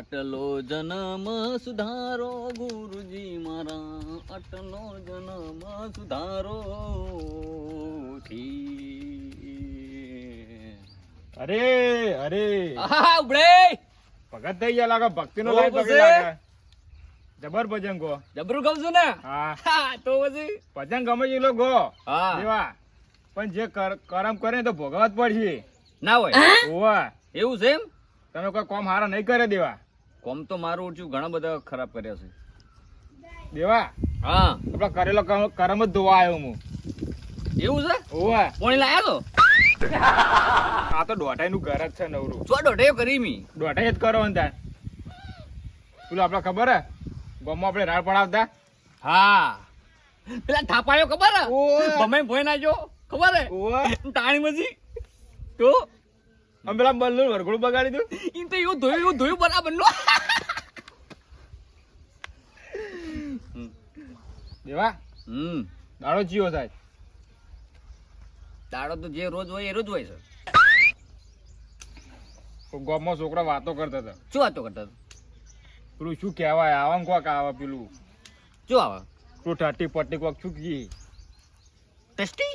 આટલો જન્મ સુધારો ગુરુજી મારા. આટલો જન્મ સુધારો અરે અરે. ઉભડે ભગત થઈ ગયા લાગે ભક્તિ નો લાઈન પકડી લાગે. જબર ભજન ગો. જબરું છું ને? હા. તો પછી? ભજન ગમે છે લો ગો. હા. પણ જે કરમ કરે તો ભોગવત પડશે. ના હોય. ઓવા એવું છે એમ? તમે કોઈ કોમ હારા નહીં કરે દેવા. કોમ તો મારું ઓછું ઘણા બધા ખરાબ કર્યા છે. દેવા હા. આપડા કરેલો કર્મ- જ ધોવા આવ્યો હું. એવું છે? ઓવા પોણી લાયા તો? આ તો દોઢાઈ નું ઘર જ છે નવરું. ચો દોઢે કરી મી. દોઢાઈ જ કરો ને ત્યાં પેલું આપડે ખબર હે? ગમો આપણે રાડ પડાવતા. હા. પેલા થાપાયો ખબર હે. તમે ભોય નાજો ખબર હે? તાણી મજી તો? અમે પેલા બલ્લુ વરઘોડું બગાડી દઉં ઈ તો એવું ધોયું એવું ધોયું બરાબર. નો. દેવા હમ. દાડો જીવો થાય દાડો તો જે રોજ હોય એ રોજ હોય સર. ગામમાં છોકરા વાતો કરતા હતા. શું વાતો કરતા હતા? પેલું શું કહેવાય? આવા કોક આવે પેલું. શું આવે? પેલું ઠાટી પટ્ટી કોક શું કી ટેસ્ટી?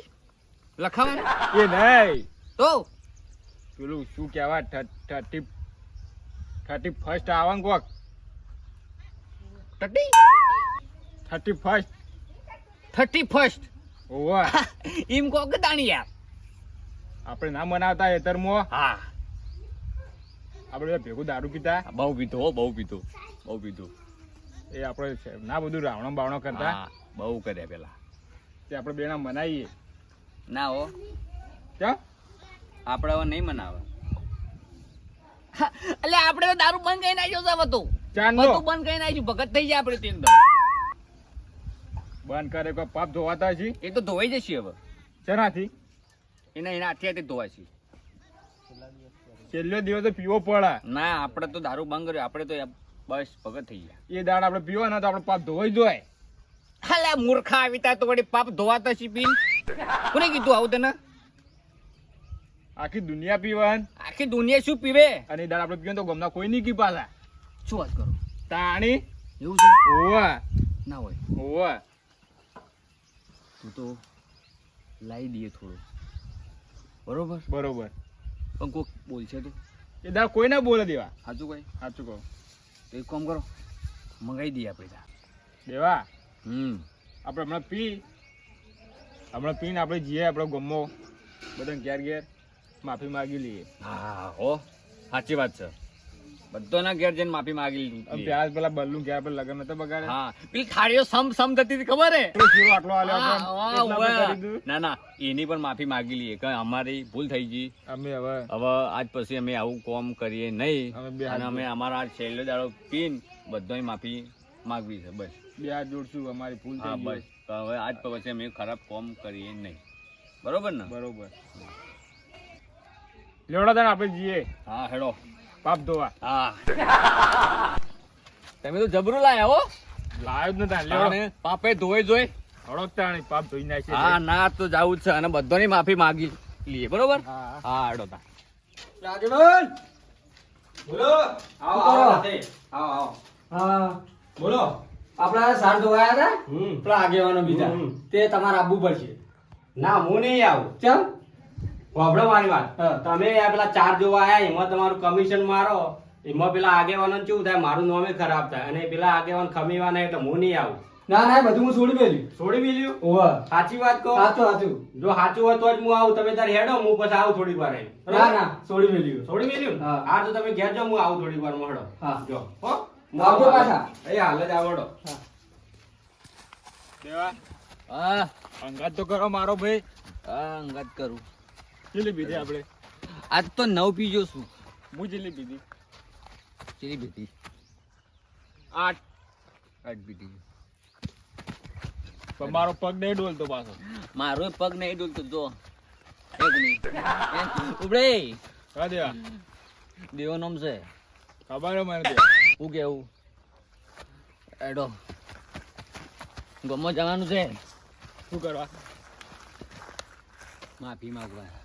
લખાવાનું? એ નહીં. તો? પેલું શું કહેવાય? થર્ટી થર્ટી ફર્સ્ટ આવવાનું કોક. Thirty thirty first thirty first ઓવા. એમ કોક યાર. આપણે ના મનાવતા એતરમાં હા. આપણે ભેગું દારૂ પીતા. બહુ પીધો હો બહુ પીધો બહુ પીધો. એ આપણે ના બધું રાવણો બાવણો કરતા. બહુ કર્યા પેલા. તે આપણે બેના મનાઈએ. ના હો. ક્યાં? આપણે હવે નહીં મનાવે. એટલે આપણે તો દારૂ બંધ કરી નાખ્યો છે બધું. બધું બંધ કરી નાખ્યું ભગત થઈ જાય આપણે તેમ બંધ કરે કોઈ પાપ ધોવાતા છે એ તો ધોવાઈ જશે હવે. શેનાથી? એના એના હાથે હાથે ધોવાય છે છેલ્લો દિવસ તો પીવો પડે. ના આપણે તો દારૂ બંધ કર્યો આપણે તો બસ ભગત થઈ ગયા. એ દાડ આપણે પીવો ને તો આપણે પાપ ધોવાઈ ધોવાય હાલે મૂર્ખા આવી તા તો વળી પાપ ધોવાતા શીપીન કોને કીધું આવું તને? આખી દુનિયા પીવાન. આખી દુનિયા શું પીવે? અને એ આપણે પીવો તો ગમના કોઈ નહીં કી પાછા શું વાત કરો? તાણી? એવું છે? ઓવા ના હોય. ઓવા તું તો લાવી દઈએ થોડું. બરોબર? બરોબર. પણ કોક બોલશે તો. એ દા કોઈ ના બોલે દેવા. સાચું કઈ સાચું કહો. તો એક કામ કરો. મંગાવી દઈએ આપણે ત્યાં દેવા. હમ. આપણે હમણાં પી. હમણાં પીને આપણે જઈએ આપણે ગમો બધાને ઘેર ઘેર. માફી માગી લઈએ. હા હો સાચી વાત છે. બધાના ઘેર જઈને માફી માગી લીધું. ત્યાં પેલા બલ્લુ ઘેર પર લગન નતો બગાડે હા પેલી થાળીઓ સમ સમ થતી હતી ખબર હે? આટલો આલ્યો. ના ના એની પણ માફી માગી લઈએ. કે અમારી ભૂલ થઈ ગઈ. અમે હવે હવે આજ પછી અમે આવું કોમ કરીએ નહીં. અને અમે અમારા આ છેલ્લો દાડો પીન બધોય માફી માગવી છે બસ. બે હાથ જોડશું અમારી ભૂલ થઈ બસ. હવે આજ પછી અમે ખરાબ કોમ કરીએ નહીં. બરોબર ને? બરોબર. લેવડા તાણ આપણે જઈએ હા હેડો. પાપ ધોવા. હા. તમે તો જબરું લાયા હો. લાયો જ નતા. લેવડો. પાપે ધોઈ જોઈ હળોક તાણી પાપ ધોઈ નાખીએ હા ના તો જાવું જ છે. અને બધાની માફી માગી લઈએ બરોબર? હા. હા હેડો તા. રાજુબેન બોલો. આવો આવો આવો. સાથે. આવો આવો. હા. બોલો. આપણા સાર ધોવાયા હતા? પેલા આગેવાનો બીજા. તે તમારે આવવું પડશે ના હું નહીં આવું. ચમ વાપરો મારી વાત. તમે આ પેલા ચાર જોવા આયા એમાં તમારું કમિશન મારો એમાં પેલા આગેવાનો કેવું થાય? મારું નામે ખરાબ થાય. અને પેલા આગેવાન ખમીવાના એટલે હું નહીં આવું. ના ના બધું હું છોડી મેલ્યું. છોડી મેલ્યું? સાચી વાત કહો? સાચું સાચું. જો સાચું હોય તો જ હું આવું. તમે તાર હેડો હું પછી આવું થોડી વાર. ના ના છોડી મેલ્યું. છોડી મેલ્યું? હા. હા તો તમે ઘેર જો હું આવું થોડી વાર હેડો. હા. જો હો. આવજો પાછા. એ હાલ જ આવડો. દેવા. હા. અંગાત તો કરો મારો ભાઈ. હા અંગાત કરું. પીધી આપણે. આજ તો નવ પીજો છું. હું જલેબી દી. જલેબી દી. આઠ. આઠ પીધી પણ મારો પગ નહીં ડોલતો પાછો. મારો પગ નહીં ડોલતો જો. એક મિનિટ. ઉબડે હા દેવા દેવો નામ છે. ખબર મને દેવા હું કેવું? એડો. ગમો જવાનું છે. શું કરવા? માફી માંગવા.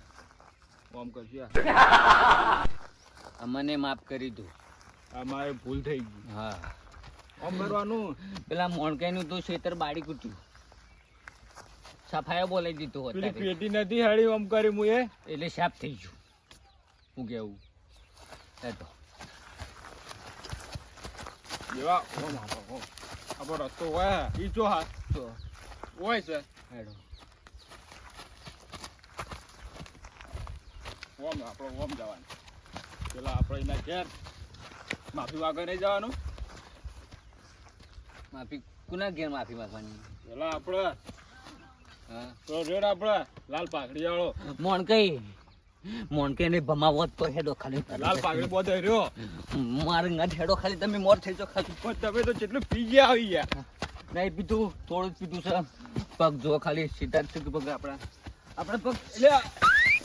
કોમ કરશું અમને માફ કરી દો. અમારે ભૂલ થઈ ગઈ. હા. આમ કરવાનું? પેલા મોણકાઈનું તો ખેતર બાળી કૂટ્યું સફાયો બોલાઈ દીધો પેલી પેટી નથી હાડી ઓમ કરી હું એટલે સાફ થઈ ગયું. હું કેવું? એ તો. જેવા ઓમ આપો ઓમ. આપણો રસ્તો હોય ઈ જો હાથ હોય છે. હેડો. ઓમ આપણો ઓમ જવાનું. પેલા આપણે એના ઘેર માફી વાગર નહીં જવાનું. માફી કુના ઘેર માફી માગવાની? પેલા આપણે તો રેડ આપણે લાલ પાઘડી વાળો મોણકાઈ મોણકે ને ભમાવો તો હેડો ખાલી. લાલ પાઘડી બોધે રહ્યો. મારે ngad હેડો ખાલી તમે મોર થઈ જો ખાલી. પણ તમે તો જેટલું પી ગયા આવી ગયા નહીં પીધું થોડું જ પીધું છે. પગ જો ખાલી સીધા જ પગ આપણા. આપણા પગ એટલે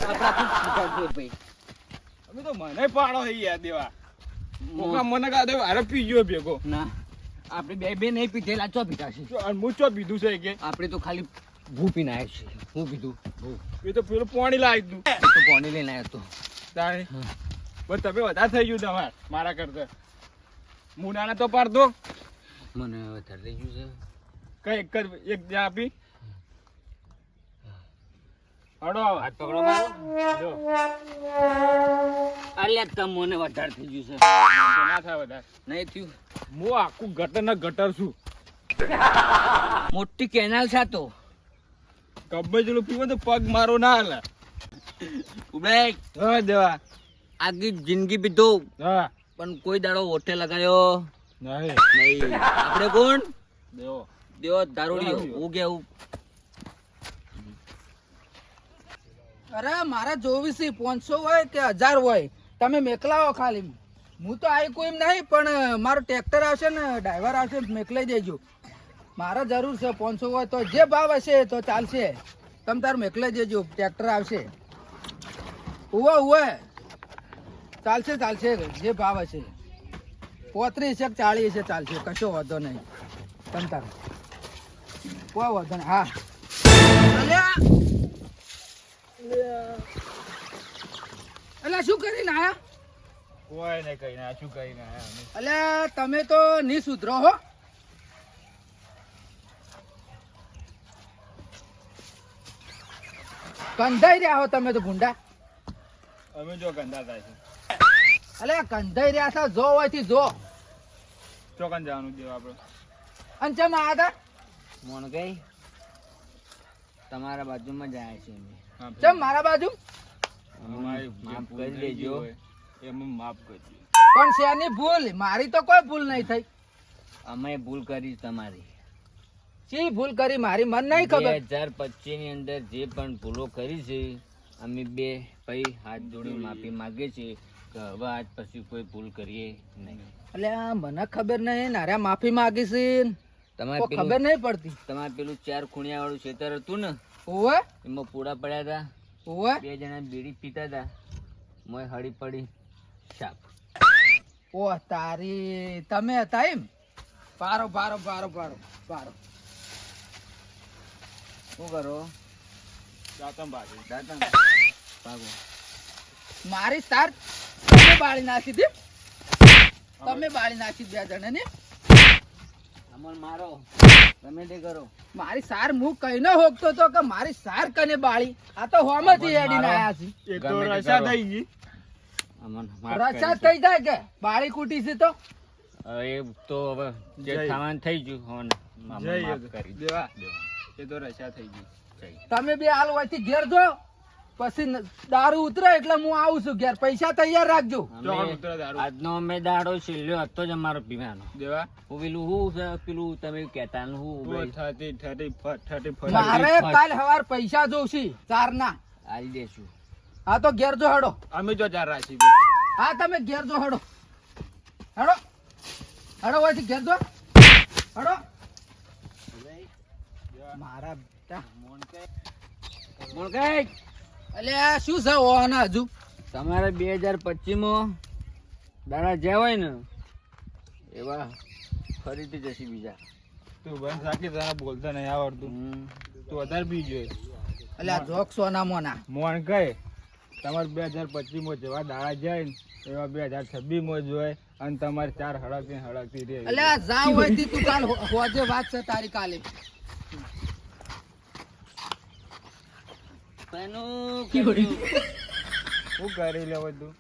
છે ભાઈ તો મને પાડો થઈ ગયા દેવા મને કા દે અરે પી બે નહીં પીધેલા ચો પીધા છે. હું ચો પીધું છે કે આપણે તો ખાલી ભૂ પીને આવ્યા છીએ હું પીધું ભૂ એ તો પેલું પાણી લાવી દીધું તો પાણી લઈને આવ્યો તો તમે વધારે થઈ ગયું તમારે મારા કરતા હું તો તો પાડતો મને વધારે થઈ ગયું કઈ એક જ, એક જ્યાં આપી? હડો. હાથ પકડો મારો. જો અલ્યા તમને વધારે થઈ ગયું છે. ના થાય વધારે? નહીં થયું. હું આખું ગટર ને ગટર છું. મોટી કેનાલ છે તો. ગબ્બે જેટલું પીવો તો પગ મારો ના હાલે. હા દેવા. આખી જિંદગી પીધો. હા. પણ કોઈ દાડો ઓઠે લગાયો નહીં. નહીં. આપણે કોણ? દેવો. દેવો દારૂડી હું કેવું અરે મારા ચોવીસી પાંચસો હોય કે હજાર હોય? તમે મેકલાવો ખાલી. હું તો આવી કોઈ નહીં, પણ મારો ટ્રેક્ટર આવશે ને ડ્રાઈવર આવશે મેકલાઈ દેજો. મારે જરૂર છે પાંચસો હોય તો જે ભાવ હશે તો ચાલશે. તમે તાર મેકલાઈ દેજો ટ્રેક્ટર આવશે. ઉવે ઉવે. ચાલશે ચાલશે, જે ભાવ હશે. પોત્રીસ એક, ચાળીસ ચાલશે, કશો વાંધો નહીં. તમ તાર. કોઈ વાંધો નહીં. હા. કરીને આયા કોઈ ને કઈ ના શું કઈ ના એટલે તમે તો ની સુધરો હો. કંધાઈ રહ્યા હો તમે તો ભૂંડા. અમે જો ગંદા થાય છે. અલે કંધાઈ રહ્યા છો જો હોયથી જો. ચોકન જવાનું દેવા આપણે અને ચમ આયા હતા? મોણકાઈ તમારા બાજુમાં જાય છે ચમ મારા બાજુ? માફ કરી દેજો. એમાં માફ કરજો પણ શેની ભૂલ મારી તો કોઈ ભૂલ નહીં થઈ. અમે ભૂલ કરી તમારી. શી ભૂલ કરી? મારી મન નહીં બે ખબર હજાર પચીસની અંદર જે પણ ભૂલો કરી છે અમે બે ભાઈ હાથ જોડી માફી માંગે છે કે હવે આજ પછી કોઈ ભૂલ કરીએ નહીં. એટલે આ મને ખબર નહીં નારા માફી માગી છે. તમારે ખબર નહીં પડતી. તમારે પેલું ચાર ખૂણિયા વાળું ખેતર હતું ને ઓવે એમાં પૂડા પડ્યા હતા. ઓવે બે જણા બીડી પીતા હતા મોય હળી પડી. શાક. ઓ તારી તમે હતા એમ? પારો પારો પારો પારો પારો. શું કરો? દાતમ ભાગી દાતા ભાગો. મારી સાર તમે બાળી નાખી દી. તમે બાળી નાખી બે જણા ને અમર મારો. તમે તે કરો. મારી સાર હું કઈને હોકતો તો કે મારી સાર કને બાળી? આ તો હોમથી એડી ના આયા છે. એ તો રસા થઈ ગઈ. અમન રસા થઈ જાય કે? બાળી કૂટી છે તો? એ તો હવે જે. થવાનું થઈ ગયું હોન માફ કરી દેવા. એ તો રસા થઈ ગઈ. તમે બે હાલ હોયથી ઘેર જો. પછી દારૂ ઉતરે એટલે હું આવું છું ઘેર. પૈસા તૈયાર રાખજો. આજનો અમે દાડો છેલ્લો હતો જ અમારો પીવાનો. દેવા? હું પેલું હું પેલું તમે કેતા હું. મારે કાલ સવાર પૈસા જોશે ચાર ના આલી દેશું. હા તો ઘેર જો હડો. અમે જો ચાર રાખી હા તમે ઘેર જો હડો. હડો. હડો હોયથી ઘેર જો. હડો. મારા મોણકાઈ. મોણકાઈ. અલ્યા શું છે ઓના હજુ? તમારે બે હજાર પચીસમાં દાડા જ્યાં હોય ને એવા ફરીથી જશે બીજા. તું બસ રાખી તને બોલતા નહીં આવડતું. તું વધારે પી ગયો અલ્યા જોક સોના મોના મોણ કઈ તમારે બે હજાર પચીસમાં જેવા દાડા જાય ને એવા બે હજાર છવ્વીસમાં જોય અને તમારે ચાર હળકતી હળકતી રે આ જા હોય તું કાલ હોજે વાત છે તારી કાલે. એનું શું કરી લે બધું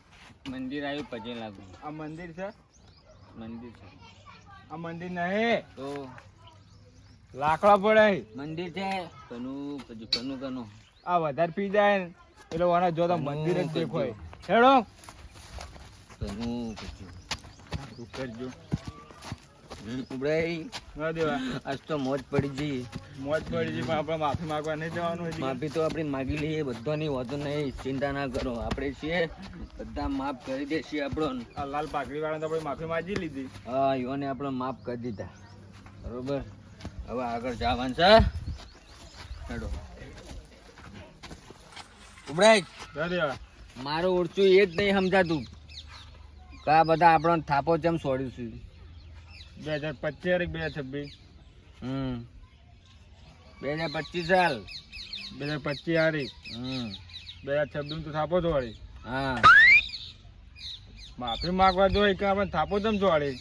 મંદિર આવ્યું પછી લાગુ. આ મંદિર છે? મંદિર છે. આ મંદિર નહીં? તો? લાકડા પડે મંદિર છે. કનું પછી કનું કનું. આ વધારે પી જાય ને એટલે વાના જો તો મંદિર જ દેખાય હેડો. કનું પછી તું કરજો? ઉભરાઈ ના દેવા. આજ તો મોજ પડી જઈ મોજ પડી છે પણ આપણે માફી માંગવા નહીં જવાનું માફી તો આપણે માગી લઈએ બધાની વાતો નહીં ચિંતા ના કરો. આપણે છીએ બધા માફ કરી દેશે આપણો આ લાલ પાઘડી વાળા તો આપણે માફી માંગી લીધી. હા યુવાને આપણે માફ કરી દીધા. બરોબર? હવે આગળ જવાનું છે હેડો. ઉભરાય. મારું ઓળચું એ જ નહીં સમજાતું. કા બધા આપણો થાપો ચમ છોડ્યું છે? બે હજાર પચીસ બે હજાર છવ્વીસ? હમ. બે હજાર પચીસ સાલ બે હજાર પચીસ હારી. હમ. બે હજાર છવ્વીસ તો થાપો છો વાળી હા. માફી માંગવા જોઈએ કે આપણે થાપો તમ છો વાળી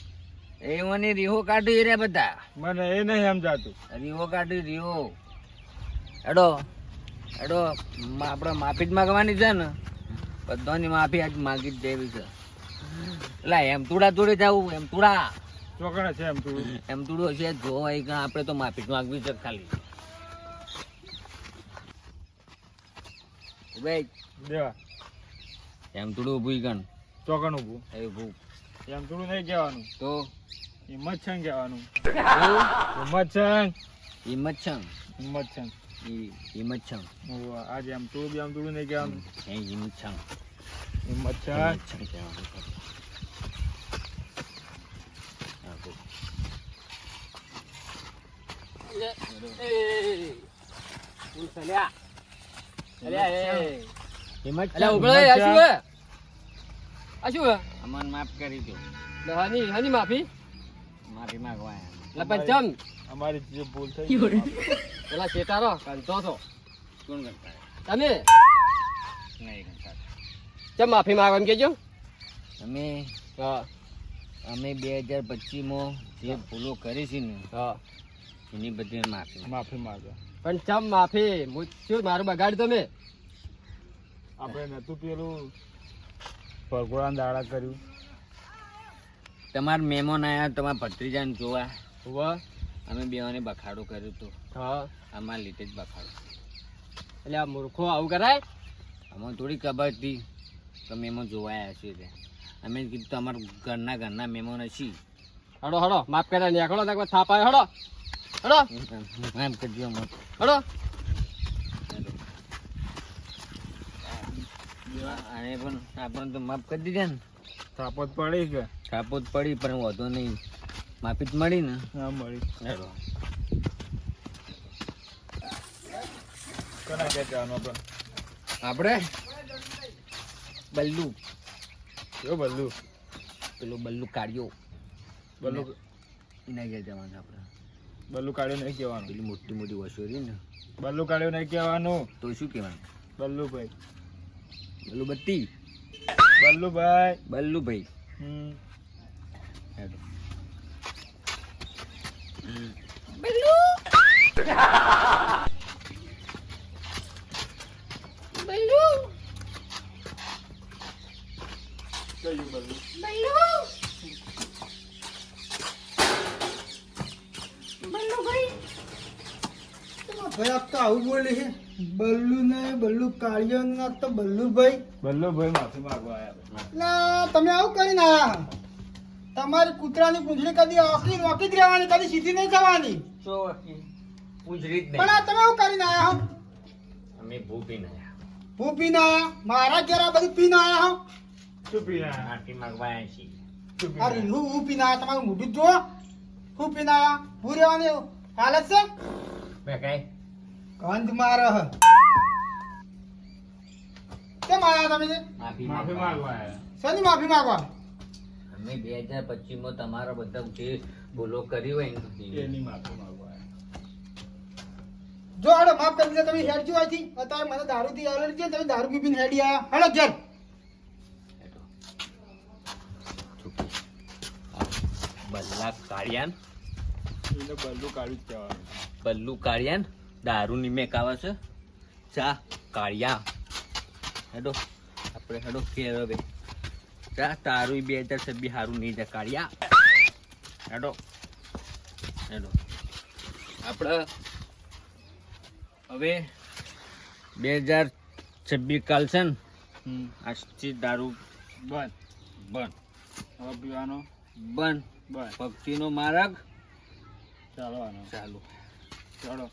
એ મને રીહો કાઢી રે બધા. મને એ નહીં સમજાતું. રીહો કાઢી રીહો. એડો એડો આપણે માફી જ માગવાની છે ને. બધાની માફી આજ માગી જ દેવી છે. એટલે એમ તુડા તોડી જવું એમ તુડા ચોકડે છે એમ તુડું એમ તુડું છે જો આપણે તો માફી જ માગવી છે ખાલી. ભાઈ દેવા એમ થોડું ઊભું કણ ચોકડ ઊભું. એ ઊભું. એમ થોડું નહીં કહેવાનું. તો? હિંમત છે કહેવાનું? હિંમત છે હિંમત છે હિંમત છે ઈ હિંમત છે. આજે એમ થોડું બી એમ થોડું નહીં કહેવાનું. એ હિંમત છે હિંમત છે કહેવાનું. હા, બોલ. હિંમત અમને માફ કરી દો. હાની હાની માફી. માફી માંગવા આયા. લે અમારી જે ભૂલ થઈ પેલા શેતારો કંતો છો કોણ કરતા તમે? નહીં કરતા ચમ માફી માંગો એમ કેજો અમે હા. અમે બે હજાર પચીસમાં જે ભૂલો કરી છે ને હા. એની બધી માફી માફી માંગે. પણ ચમ માફી હું શું મારું બગાડ તમે? આપણે નતું પેલું ભગવાન દાડા કર્યું. તમારા મહેમાન આયા તમારા ભત્રીજાને જોવા. વાહ અમે બેવાને બખાડો કર્યો તો. હા. અમારા લીધે જ બખાડો. એટલે આ મૂર્ખો આવું કરાય? અમને થોડી ખબર હતી કે મહેમાન જોવા આવ્યા છીએ તે અમે કીધું તમારા ઘરના ઘરના મહેમાન હશી હડો હડો માફ કર્યા નીકળો તાક થાપ આવ્યો હડો હડો. એમ કરજો હડો. આને પણ આપણને તો માફ કરી દીધા ને પડી કે પડી પણ વધુ નહીં માફી જ મળી ને ના મળી હેડો કોના કે જવાનું પણ આપણે? બલ્લુ. કેવું બદલું પેલો બલ્લુ કાઢ્યો. બલ્લું એના ઘેર જવાનું આપણે. બલ્લું કાઢ્યો નહીં કહેવાનું. પેલી મોટી મોટી વસોરી ને. બલ્લુ કાઢ્યો નહીં કહેવાનું. તો શું કહેવાનું? બલ્લુભાઈ. બલ્લુ બત્તી બલ્લુભાઈ. બલ્લુભાઈ. હમ. હેડો. બોલે છે? બલ્લુ ને બલ્લુ કાળિયો ને તો બલ્લુભાઈ. બલ્લુભાઈ માફી માંગવા આવ્યા ના તમે આવું કરીને આયા. તમારી કૂતરાની પૂંછડી કદી ઓકી ઓકી જ રહેવાની કદી સીધી નહીં થવાની. પૂછરી જ પણ આ તમે આવું કરીને આયા હો. અમે ભૂપી ના હું પીને આયા? મારા ઘેર આ બધું પીને આયા હો. શું પીના માફી માંગવા આવ્યા છીએ. અરે આ હું પીને આયા? તમારું મોઢું જો હું પીને આયા? હું રહેવાની હાલત છે? બે કઈ ગંધ મારે કેમ આયા તમે માફી માફી માંગવા શેની માફી માંગવા? અમે બે હજાર પચીસમાં તમારા બધા જે ભૂલો કરી હોય એની. માફી માંગવા જો હાડો માફ કરી દીધા તમે હેડ જો આથી અત્યારે મને દારૂ થી એલર્જી છે તમે દારૂ પીપીને હેડી આયા. હાડો ઘેર. બલ્લા કાળિયાન બલ્લુ કાળ્યું જ કહેવાનું બલ્લુ કાળિયાન દારૂ ની મેક આવે છે. ચા કાળિયા. હેડો આપણે હેડો ઘેર હવે. ચા તારું બે હજાર છબ્બી સારું નહીં જાય કાળિયા. હેડો હેડો. આપણે હવે બે હજાર છબ્બી કાલ છે ને આજથી દારૂ બંધ. બંધ. હવે પીવાનો? બંધ. બંધ. ભક્તિનો માર્ગ ચાલવાનો. ચાલુ. ચાલો.